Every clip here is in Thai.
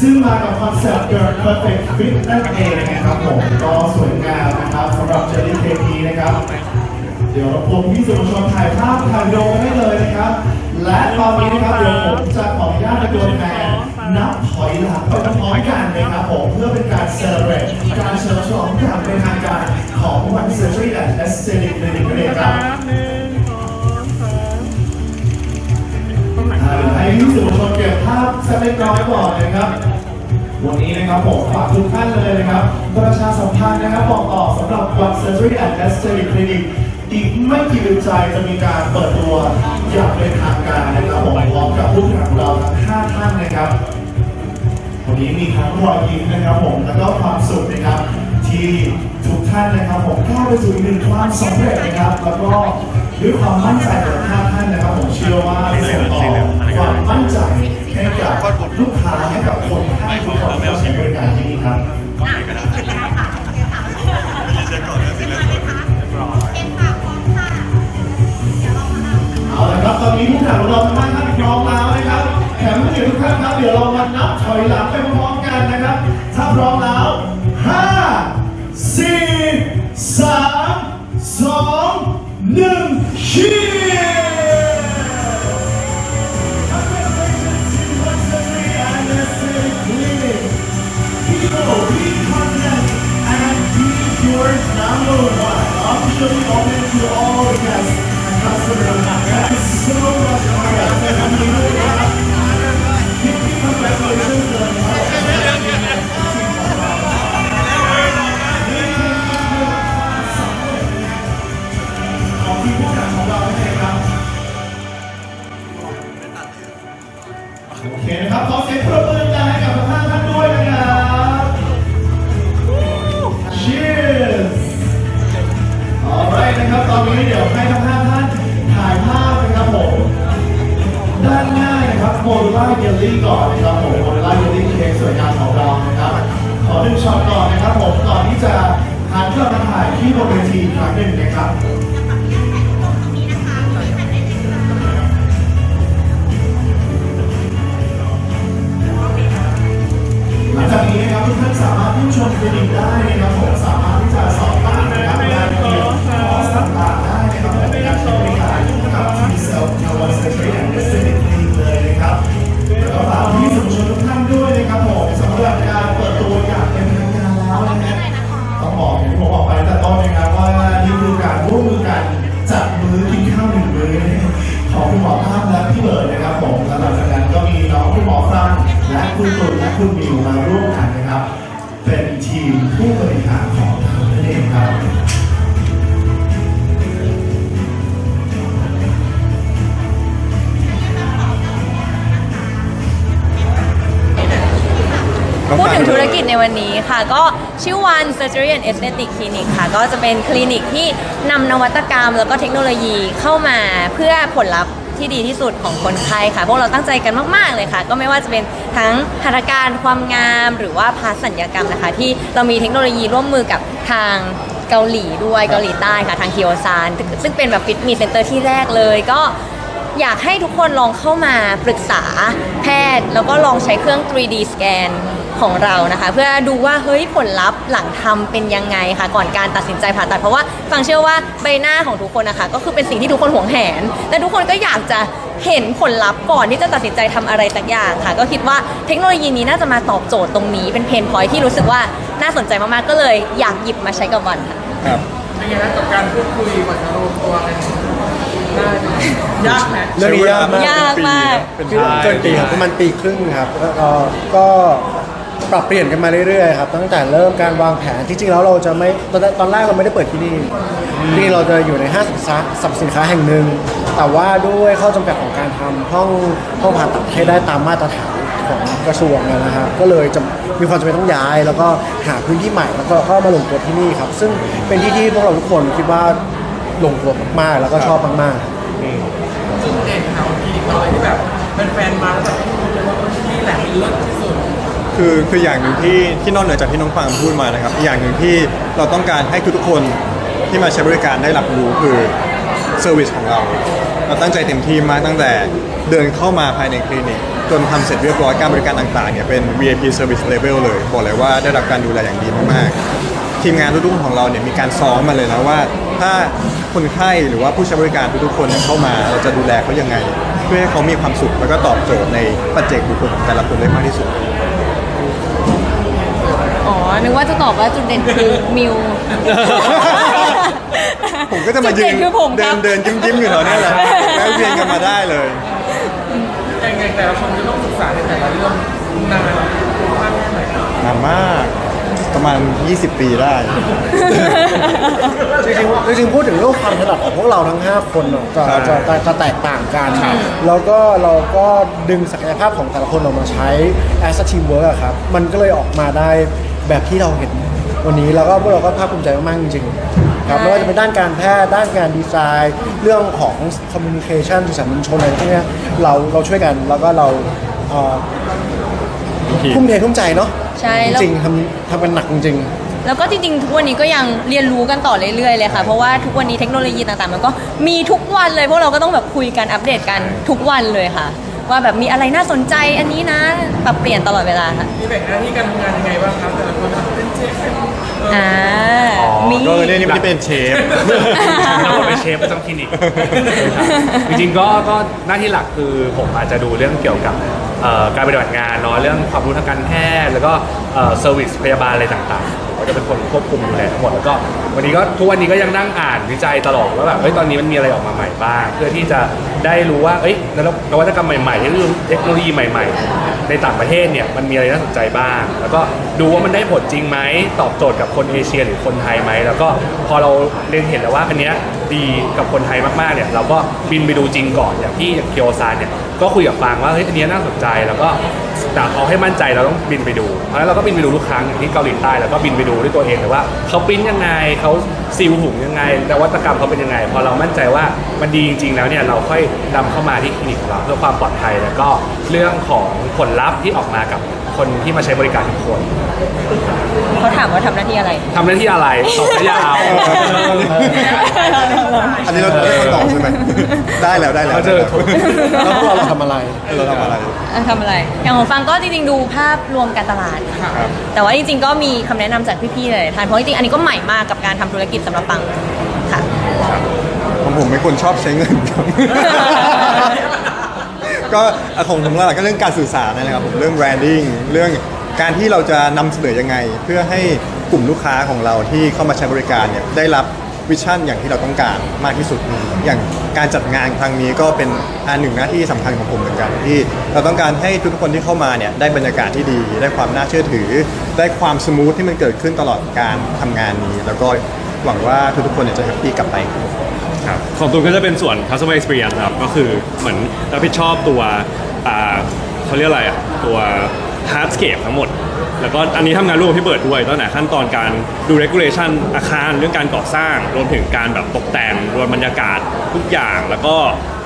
ซึ่งมากับคอนเซ็ปต์ Girl Perfect Fit นั่นเองนะครับผมก็สวยงามนะครับสำหรับเจลลี่เคทีนะครับ เดี๋ยวเราพวกพี่สื่อมวลชนถ่ายภาพถ่ายวิดีโอได้เลยนะครับ และตอนนี้นะครับเดี๋ยวผมจะขออนุญาตเป็นตัวแทนนับถอยหลังไปพร้อมกันนะครับผมเพื่อเป็นการเซเลบรตการเฉลิมฉลองอย่างเป็นทางการของวัน Surgery and Aesthetic Clinic นั่นเองครับ สื่อมวลชนเก็บภาพสักเล็กน้อยก่อนนะครับ วันนี้นะครับผมฝากทุกท่านเลยนะครับ ประชาสัมพันธ์นะครับบอกต่อสำหรับวัน Surgery and Aesthetic Clinic อีกไม่กี่เดือนใจจะมีการเปิดตัวอย่างเป็นทางการนะครับผมพร้อมกับผู้แข่งของเราทั้งห้าท่านนะครับ วันนี้มีทั้งรอยยิ้มนะครับผมแล้วก็ความสุขนะครับที่ทุกท่านนะครับผมก้าวไปสู่อีกหนึ่งความสำเร็จนะครับ แล้วก็ ด้วยความมั่นใจของท่านท่านนะครับผมเชื่อว่าจะส่งต่อความมั่นใจให้กับลูกค้าให้กับคนไข้ทุกคนที่ใช้บริการที่นี่ครับเอาละครับตอนนี้ผู้แข่งของเราทั้งห้าท่านพร้อมแล้วนะครับแขกผู้เกียรติทุกท่านครับเดี๋ยวเรามานับถอยหลังไปพร้อมกันนะครับ ถ้าพร้อมแล้ว ทีมผู้แข่งของเรานั่นเองครับ โอเคนะครับ ขอเสียงปรบมือดังให้กับทั้งท่านด้วยนะครับ Cheers alright นะครับ ตอนนี้เดี๋ยวให้ทั้งห้าท่านถ่ายภาพนะครับผม ด้านหน้านะครับโมดูล่าเยลลี่ก่อนนะครับผมโมดูล่าเยลลี่เค้กสวยงามของเรานะครับ ขอหนึ่งช็อตก่อนนะครับผม ก่อนที่จะหันกลับมาถ่ายที่บนเวทีอีกครั้งหนึ่งนะครับ จากนี้นะครับทุกท่านสามารถผู้ชมคลินิกได้นะครับผมสามารถที่จะสอบถามนะครับรายละเอียดคอร์สต่างๆได้นะครับ วันนี้ค่ะ ก็ชื่อวัน Surgery and Aesthetic Clinic ค่ะ ก็จะเป็นคลินิกที่นำนวัตกรรมแล้วก็เทคโนโลยีเข้ามาเพื่อผลลัพธ์ที่ดีที่สุดของคนไข้ค่ะ พวกเราตั้งใจกันมาก ๆ เลยค่ะ ก็ไม่ว่าจะเป็นทั้งหัตถการความงามหรือว่าพาสัญญกรรมนะคะ ที่เรามีเทคโนโลยีร่วมมือกับทางเกาหลีด้วยเกาหลีใต้ค่ะ ทางคิโอซานซึ่งเป็นแบบฟิตมีเซ็นเตอร์ที่แรกเลยก็อยากให้ทุกคนลองเข้ามาปรึกษาแพทย์ แล้วก็ลองใช้เครื่อง 3D สแกน ของเรานะคะ เพื่อดูว่าเฮ้ยผลลัพธ์หลังทำเป็นยังไงค่ะ ก่อนการตัดสินใจผ่าตัดเพราะว่าฟังเชื่อว่าใบหน้าของทุกคนนะคะก็คือเป็นสิ่งที่ทุกคนหวงแหน และทุกคนก็อยากจะเห็นผลลัพธ์ก่อนที่จะตัดสินใจทำอะไรสักอย่างค่ะ ก็คิดว่าเทคโนโลยีนี้น่าจะมาตอบโจทย์ตรงนี้เป็นเพนพอยที่รู้สึกว่าน่าสนใจมากๆก็เลยอยากหยิบมาใช้กับวันค่ะครับเป็นไงนะกับการพูดคุยกว่าจะรวมตัวกันได้ยากไหมเรื่องนี้ยากมากยากมากเป็นคือปีเกินปีครับประมาณปีครึ่งครับแล้วก็ก็ ปรับเปลี่ยนกันมาเรื่อยๆครับตั้งแต่เริ่มการวางแผนที่จริงแล้วเราจะไม่ตอนแรกตอนแรกเราไม่ได้เปิดที่นี่ที่เราจะอยู่ในห้างสรรพสินค้าสินค้าแห่งหนึ่ง แต่ว่าด้วยข้อจำกัดของการทำห้องห้องผ่าตัดให้ได้ตามมาตรฐานของกระทรวงนะครับก็เลยจะมีความจำเป็นต้องย้าย แล้วก็หาพื้นที่ใหม่แล้วก็เข้ามาลงตัวที่นี่ครับ ซึ่งเป็นที่ที่พวกเราทุกคนคิดว่าลงตัวมากๆแล้วก็ชอบมากๆจุดเด่นของคลินิกเราที่แบบเป็นแฟนๆมาแล้วแบบรู้เลยว่าที่แหละเลิศที่สุด คือคืออย่างหนึ่งที่ที่นอกเหนือจากที่น้องฟางพูดมานะครับอีกอย่างหนึ่งที่เราต้องการให้ทุกๆคนที่มาใช้บริการได้รับรู้คือเซอร์วิสของเรา เราตั้งใจเต็มที่มากตั้งแต่เดินเข้ามาภายในคลินิก จนทำเสร็จเรียบร้อยการบริการต่างๆเนี่ยเป็น VIP Service Level เลย บอกเลยว่าได้รับการดูแลอย่างดีมากๆ ทีมงานทุกๆของเราเนี่ยมีการซ้อมมาเลยนะว่า ถ้าคนไข้หรือว่าผู้ใช้บริการทุกๆคนเข้ามาเราจะดูแลเขายังไง เพื่อให้เขามีความสุขแล้วก็ตอบโจทย์ในปัจเจกบุคคลของแต่ละคนได้มากที่สุด นึกว่าจะตอบว่าจุดเด่นคือมิว ผมก็จะมายืจุดนเด่นคือผมคเดิรับ นเดินยิ้มยิ้มๆอยู่แถวเนี้ยแหละแล้วเวียนกันมาได้เลยอย่างไงแต่ละคนจะต้องศึกษาในแต่ละเรื่องนานมากแค่ไหนนานมากประมาณ 20 ปีได้ จริงๆจริงๆพูดถึงเรื่องความถนัดของพวกเราทั้ง 5 คนเนอะจะใช่จะจะจะแตกต่างกัน แล้วก็เราก็ดึงศักยภาพของแต่ละคนออกมาใช้ as a teamwork อะครับ มันก็เลยออกมาได้ แบบที่เราเห็นวันนี้แล้วก็พวกเราก็ภาคภูมิใจมากๆจริงๆครับไม่ว่าจะเป็นด้านการแพทย์ด้านการดีไซน์ เรื่องของ communication สื่อสารมวลชนอะไรพวกเนี้ยเราเราช่วยกันแล้วก็เราเอ่อทุ่มเททุ่มใจเนาะใช่จแล้ว ริงๆทำทำกันหนักจริง แล้วก็จริงๆ ทุกวันนี้ก็ยังเรียนรู้กันต่อเรื่อยๆเลยค่ะ เพราะว่าทุกวันนี้เทคโนโลยีต่างๆ มันก็มีทุกวันเลยพวกเราก็ต้องแบบคุยกันอัปเดตกันทุกวันเลยค่ะ ว่าแบบมีอะไรน่าสนใจอันนี้นะปรับเปลี่ยนตลอดเวลาค่ะมีแบ่งหน้าที่การทำงานยังไงบ้างครับแต่ละคนเป็นเชฟเป็นเอ่ออ่ามีก็เนี่ยนี่ไม่ได้เป็นเชฟทั้งหมดเป็นเชฟประจำคลินิกจริงๆก็ก็หน้าที่หลักคือผมอาจจะดูเรื่องเกี่ยวกับเอ่อการปฏิบัติงานเนาะเรื่องความรู้ทางการแพทย์แล้วก็เซอร์วิสพยาบาลอะไรต่างๆ เขาจะเป็นคนควบคุมดูแลทั้งหมดแล้วก็วันนี้ก็ทุกวันนี้ก็ยังนั่งอ่านวิจัยตลอดว่าแบบเฮ้ยตอนนี้มันมีอะไรออกมาใหม่บ้างเพื่อที่จะได้รู้ว่าเอ้ยนวัตกรรมใหม่ๆเทคโนโลยีเทคโนโลยีใหม่ ๆ ในต่างประเทศเนี่ยมันมีอะไรน่าสนใจบ้าง แล้วก็ดูว่ามันได้ผลจริงไหมตอบโจทย์กับคนเอเชียหรือคนไทยไหมแล้วก็พอเราเรียนเห็นแล้วว่าอันเนี้ย ดีกับคนไทยมากๆเนี่ยเราก็บินไปดูจริงก่อนอย่างที่อย่างเคียวซานเนี่ยก็คุยกับฟางว่าเฮ้ยอันเนี้ยน่าสนใจแล้วก็แต่เอาให้มั่นใจเราต้องบินไปดูเพราะฉะนั้นเราก็บินไปดูทุกครั้งอย่างที่เกาหลีใต้แล้วก็บินไปดูด้วยตัวเองเลยว่าเขาปริ้นยังไงเขาซีลหุงยังไงนวัตกรรมเขาเป็นยังไง พอเรามั่นใจว่ามันดีจริง ๆ แล้วเนี่ยเราค่อยนำเข้ามาที่คลินิกของเราเพื่อความปลอดภัยแล้วก็เรื่องของผลลัพธ์ที่ออกมากับ คนที่มาใช้บริการทุกคนเขาถามว่าทำหน้าที่อะไร ทำหน้าที่อะไรตอบไม่ยาวอันนี้เราได้คำตอบใช่ไหมได้แล้วได้แล้วเราเจอๆแล้วพวกเราทำอะไรเราทำอะไรอะทำอะไร อย่างของฟังก็จริงๆดูภาพรวมการตลาดค่ะครับแต่ว่าจริงๆก็มีคำแนะนำจากพี่ๆหลายๆท่านเพราะจริงๆอันนี้ก็ใหม่มากกับการทำธุรกิจสำหรับฟังค่ะของผมเป็นคนชอบใช้เงินครับ ก็อะของผมหลักก็เรื่องการสื่อสารนั่นแหละครับผมเรื่อง branding เรื่องการที่เราจะนำเสนอยังไง เพื่อให้กลุ่มลูกค้าของเราที่เข้ามาใช้บริการเนี่ยได้รับวิชั่นอย่างที่เราต้องการมากที่สุด อย่างการจัดงานครั้งนี้ก็เป็นอันหนึ่งหน้าที่สำคัญของผมเหมือนกันที่เราต้องการให้ทุกคนที่เข้ามาเนี่ยได้บรรยากาศที่ดี ได้ความน่าเชื่อถือ ได้ความสมูทที่มันเกิดขึ้นตลอดการทำงานนี้ แล้วก็ หวังว่าทุกๆคนเนี่ยจะแฮปปี้กลับไปครับครับของตูนก็จะเป็นส่วน customer experience ครับ ก็คือเหมือนรับผิดชอบตัวอ่าเขาเรียกอะไรอะ ตัว hardscape ทั้งหมด แล้วก็อันนี้ทำงานร่วมกับพี่เบิร์ดด้วยตั้งแต่ขั้นตอนการดู regulation อาคารเรื่องการก่อสร้าง รวมถึงการแบบตกแต่งรวมบรรยากาศทุกอย่าง แล้วก็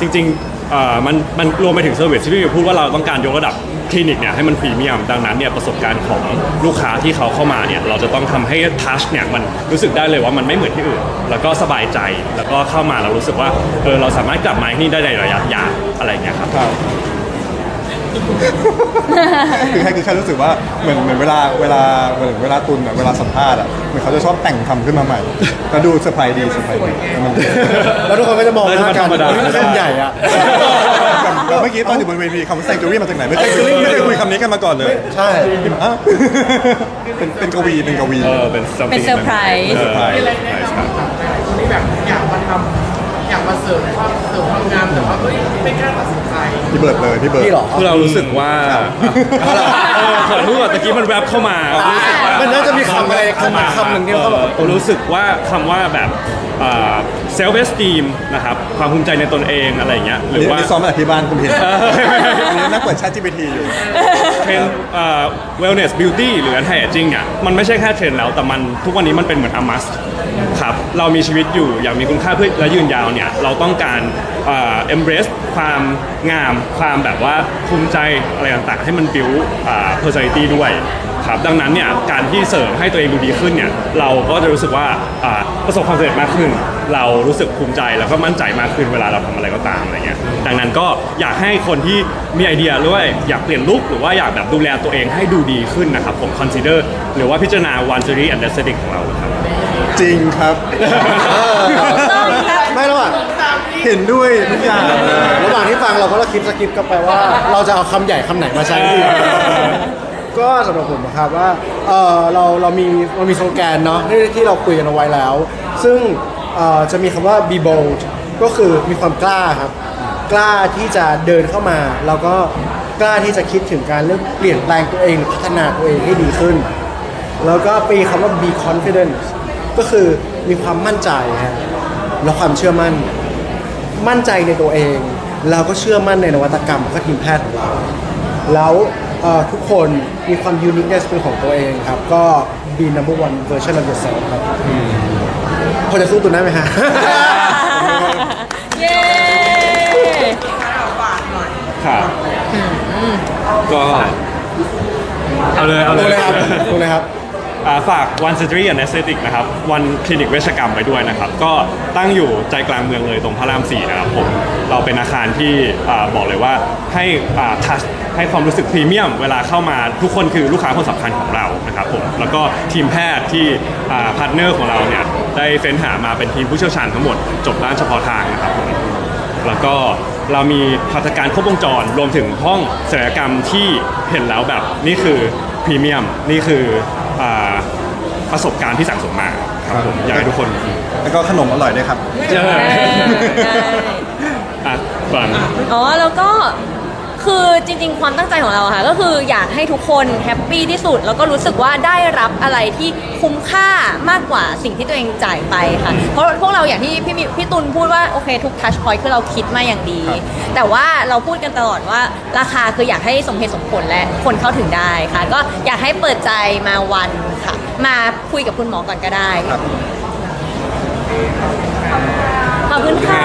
จริง ๆ เอ่อมันมันรวมไปถึงเซอร์วิสที่พี่บิวพูดว่าเราต้องการยกระดับคลินิกเนี่ยให้มันพรีเมียมดังนั้นเนี่ยประสบการณ์ของลูกค้าที่เขาเข้ามาเนี่ยเราจะต้องทำให้ทัชเนี่ยมันรู้สึกได้เลยว่ามันไม่เหมือนที่อื่น แล้วก็สบายใจแล้วก็เข้ามาเรารู้สึกว่าเออเราสามารถกลับมาที่นี่ได้ในระยะยาวอะไรอย่างเงี้ยครับ ครับ คือแค่คือแค่รู้สึกว่าเหมือนเหมือนเวลาเวลาเหมือนเวลาตุนอะเวลาสัมภาษณ์อะเหมือนเขาจะชอบแต่งคำขึ้นมาใหม่แล้วดูเซอร์ไพรส์ดีเซอร์ไพรส์ดีแล้วมันแล้วทุกคนก็จะมองหน้ากันธรรมดาเรื่องใหญ่อะแบบเมื่อกี้ตอนอยู่บนเวทีคำว่า sanctuary มาจากไหนไม่เคยไม่เคยคุยคำนี้กันมาก่อนเลยใช่อ้าวเป็นเป็นกวีเป็นกวีเออเป็น something เป็นเซอร์ไพรส์เออมีอะไรแนะนำต่างๆคนที่แบบอยากมาทำ อยากมาเสริมความเสริมความงามแต่ว่าเฮ้ยไม่กล้าตัดสินใจพี่เบิร์ดเลยพี่เบิร์ดพี่เหรอ คือเรารู้สึกว่าเออขอโทษตะกี้มันแวบเข้ามารู้สึกว่ามันน่าจะมีคำอะไรคำคำหนึ่งที่เขาแบบผมรู้สึกว่าคำว่าแบบ เซลฟ์เอสตีมนะครับความภูมิใจในตนเองอะไรอย่างเงี้ยหอันรือนี้ว่านี่ซ้อมมาจากที่บ้านคุณเห็นอันนี้นักเปิดแชท GPT อยู่เทรนเอ่อ wellness beauty หรือ anti aging เนี่ยมันไม่ใช่แค่เทรนด์แล้วแต่มันทุกวันนี้มันเป็นเหมือน a must ครับเรามีชีวิตอยู่อย่างมีคุณค่าเพื่อและยืนยาวเนี่ยเราต้องการเอ่อ embrace ความงามความแบบว่าภูมิใจอะไรต่างๆ ให้มัน build อ่า personality ด้วย ครับดังนั้นเนี่ยการที่เสริมให้ตัวเองดูดีขึ้นเนี่ยเราก็จะรู้สึกว่าอ่าประสบความสำเร็จมากขึ้น เรารู้สึกภูมิใจแล้วก็มั่นใจมากขึ้นเวลาเราทำอะไรก็ตามอะไรเงี้ยดังนั้นก็อยากให้คนที่มีไอเดียหรือว่าอยากเปลี่ยนลุคหรือว่าอยากแบบดูแลตัวเองให้ดูดีขึ้นนะครับผม consider หรือว่าพิจารณา one series and aesthetic ของเราครับจริงครับไม่หรอกเห็นด้วยทุกอย่างเลยระหว่างที่ฟังเราก็คิดสคริปต์กันไปว่า เราจะเอาคำใหญ่คำไหนมาใช้ดี ก็สำหรับผมนะครับว่าเออเราเรามีเรามีสโลแกนเนาะที่ที่เราคุยกันเอาไว้แล้ว ซึ่งเออจะมีคำว่า be bold ก็คือมีความกล้าครับ กล้าที่จะเดินเข้ามา แล้วก็กล้าที่จะคิดถึงการเรื่องเปลี่ยนแปลงตัวเองหรือพัฒนาตัวเองให้ดีขึ้น แล้วก็ปีคำว่า be confident ก็คือมีความมั่นใจฮะแล้วความเชื่อมั่น มั่นใจในตัวเอง แล้วก็เชื่อมั่นในนวัตกรรมและทีมแพทย์ของเราแล้ว ทุกคนมีความ uniqueness เป็นของตัวเองครับ ก็ be number one version of yourself ครับพอจะสู้ตัวนั้นไหมฮะ เย้ครับก็เอาเลยเอาดูเลยเลยครับดูเลยครับอ่าฝาก One Surgery and Aesthetic นะครับ วันคลินิกเวชกรรมไว้ด้วยนะครับ ก็ตั้งอยู่ใจกลางเมืองเลยตรงพระราม4นะครับผม เราเป็นอาคารที่อ่าบอกเลยว่าให้ทัช ให้ความรู้สึกพรีเมียม เวลาเข้ามาทุกคนคือลูกค้าคนสำคัญของเรานะครับผมแล้วก็ทีมแพทย์ที่พาร์ทเนอร์ของเราเนี่ยได้เฟ้นหามาเป็นทีมผู้เชี่ยวชาญทั้งหมดจบด้านเฉพาะทางนะครับผมแล้วก็เรามีพัฒการครบวงจรรวมถึงห้องศัลยกรรมที่เห็นแล้วแบบนี่คือพรีเมียมนี่คืออาประสบการณ์ที่สั่งสมมาครับผมอยากให้ทุกคน แล้วก็ขนมอร่อยด้วยครับเจอได้อะฟังอ๋อแล้วก็ คือจริง ๆ ความตั้งใจของเราค่ะก็คืออยากให้ทุกคนแฮปปี้ที่สุด แล้วก็รู้สึกว่าได้รับอะไรที่คุ้มค่ามากกว่าสิ่งที่ตัวเองจ่ายไปค่ะ เพราะพวกเราอย่างที่พี่พี่ตุลพูดว่า โอเค ทุกทัชพอยต์คือเราคิดมาอย่างดี แต่ว่าเราพูดกันตลอดว่าราคาคืออยากให้สมเหตุสมผลและคนเข้าถึงได้ค่ะ ก็อยากให้เปิดใจมาวันค่ะ มาคุยกับคุณหมอก่อนก็ได้ ขอบคุณค่ะ